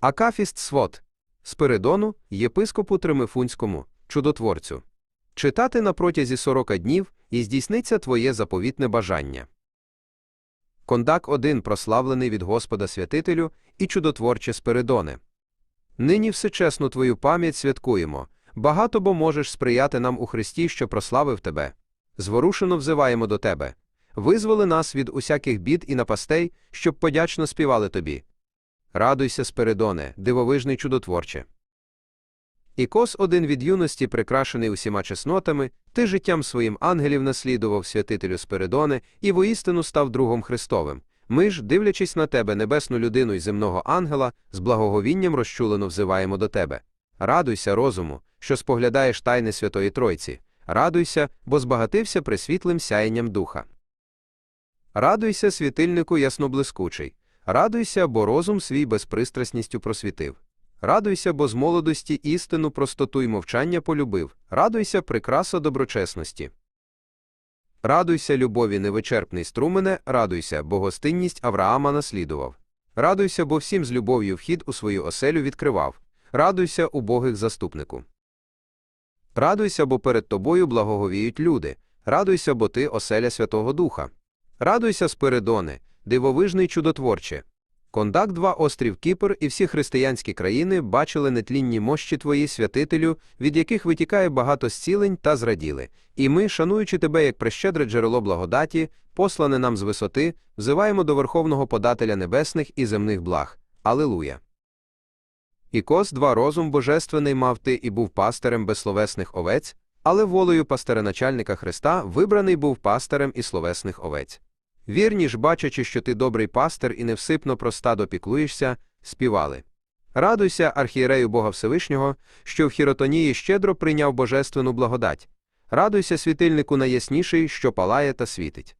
Акафіст Свот, Спиридону, єпископу Тримифунському, чудотворцю. Читати на протязі сорока днів і здійсниться твоє заповітне бажання. Кондак 1 прославлений від Господа святителю і чудотворче Спиридоне. Нині всечесну твою пам'ять святкуємо, багато бо можеш сприяти нам у Христі, що прославив тебе. Зворушено взиваємо до тебе. Визволи нас від усяких бід і напастей, щоб подячно співали тобі. Радуйся, Спиридоне, дивовижний чудотворче. Ікос один від юності, прикрашений усіма чеснотами, ти життям своїм ангелів наслідував святителю Спиридоне і воістину став другом Христовим. Ми ж, дивлячись на тебе, небесну людину і земного ангела, з благоговінням розчулено взиваємо до тебе. Радуйся, розуму, що споглядаєш тайни Святої Тройці. Радуйся, бо збагатився присвітлим сяєнням духа. Радуйся, світильнику ясноблискучий. Радуйся, бо розум свій безпристрасністю просвітив. Радуйся, бо з молодості істину, простоту й мовчання полюбив. Радуйся, прикраса доброчесності. Радуйся, любові невичерпний струмене, радуйся, бо гостинність Авраама наслідував. Радуйся, бо всім з любов'ю вхід у свою оселю відкривав. Радуйся, убогих заступнику. Радуйся, бо перед тобою благоговіють люди. Радуйся, бо ти оселя Святого Духа. Радуйся, Спиридоне, дивовижний чудотворче. Кондак 2 острів Кіпр і всі християнські країни бачили нетлінні мощі твої, святителю, від яких витікає багато зцілень та зраділи. І ми, шануючи тебе як прещедре джерело благодаті, послане нам з висоти, взиваємо до Верховного Подателя небесних і земних благ. Алилуя. Ікос 2 розум божественний мав ти і був пастирем безсловесних овець, але волею пастереначальника Христа вибраний був пастирем і словесних овець. Вірні ж, бачачи, що ти добрий пастир і невсипно про стадо піклуєшся, співали. Радуйся, архієрею Бога Всевишнього, що в хіротонії щедро прийняв божественну благодать. Радуйся, світильнику найясніший, що палає та світить.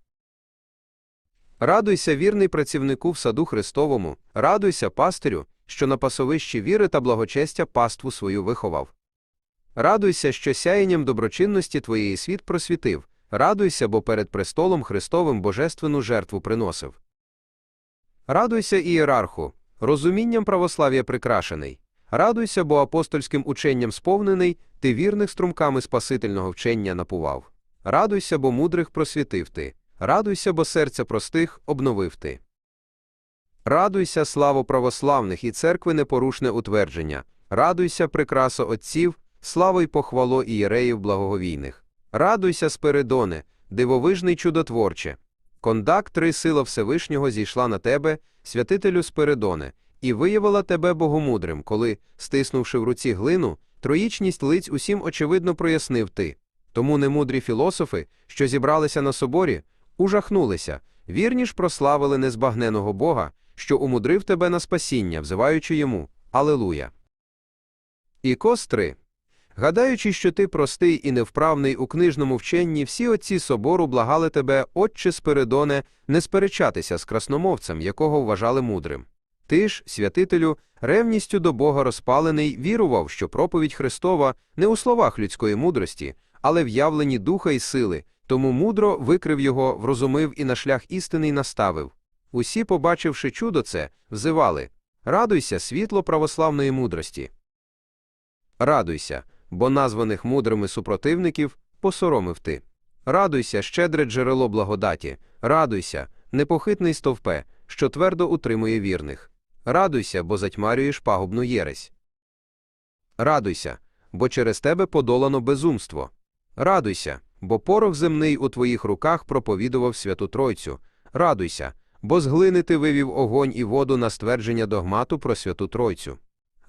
Радуйся, вірний працівнику в саду Христовому, радуйся, пастирю, що на пасовищі віри та благочестя паству свою виховав. Радуйся, що сяєнням доброчинності твоєї світ просвітив, радуйся, бо перед престолом Христовим божественну жертву приносив. Радуйся, ієрарху, розумінням православ'я прикрашений. Радуйся, бо апостольським ученням сповнений, ти вірних струмками спасительного вчення напував. Радуйся, бо мудрих просвітив ти. Радуйся, бо серця простих обновив ти. Радуйся, славу православних і церкви непорушне утвердження. Радуйся, прикрасо отців, славу й похвало ієреїв благоговійних. Радуйся, Спиридоне, дивовижний чудотворче. Кондак три сила Всевишнього зійшла на тебе, святителю Спиридоне, і виявила тебе богомудрим, коли, стиснувши в руці глину, троїчність лиць усім очевидно прояснив ти. Тому немудрі філософи, що зібралися на соборі, ужахнулися, вірні ж прославили незбагненого Бога, що умудрив тебе на спасіння, взиваючи йому Алелуя. Ікос 3. Гадаючи, що ти простий і невправний у книжному вченні, всі отці собору благали тебе, отче Спиридоне, не сперечатися з красномовцем, якого вважали мудрим. Ти ж, святителю, ревністю до Бога розпалений, вірував, що проповідь Христова не у словах людської мудрості, але в явленні духа і сили, тому мудро викрив його, врозумив і на шлях істинний наставив. Усі, побачивши чудо це, взивали Радуйся, світло православної мудрості. Радуйся, бо названих мудрими супротивників посоромив ти. Радуйся, щедре джерело благодаті, радуйся, непохитний стовпе, що твердо утримує вірних. Радуйся, бо затьмарюєш пагубну єресь. Радуйся, бо через тебе подолано безумство. Радуйся, бо порох земний у твоїх руках проповідував Святу Тройцю. Радуйся, бо з глини ти вивів огонь і воду на ствердження догмату про Святу Тройцю.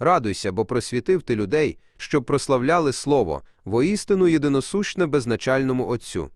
Радуйся, бо просвітив ти людей, щоб прославляли Слово, воістину єдиносущне безначальному Отцю.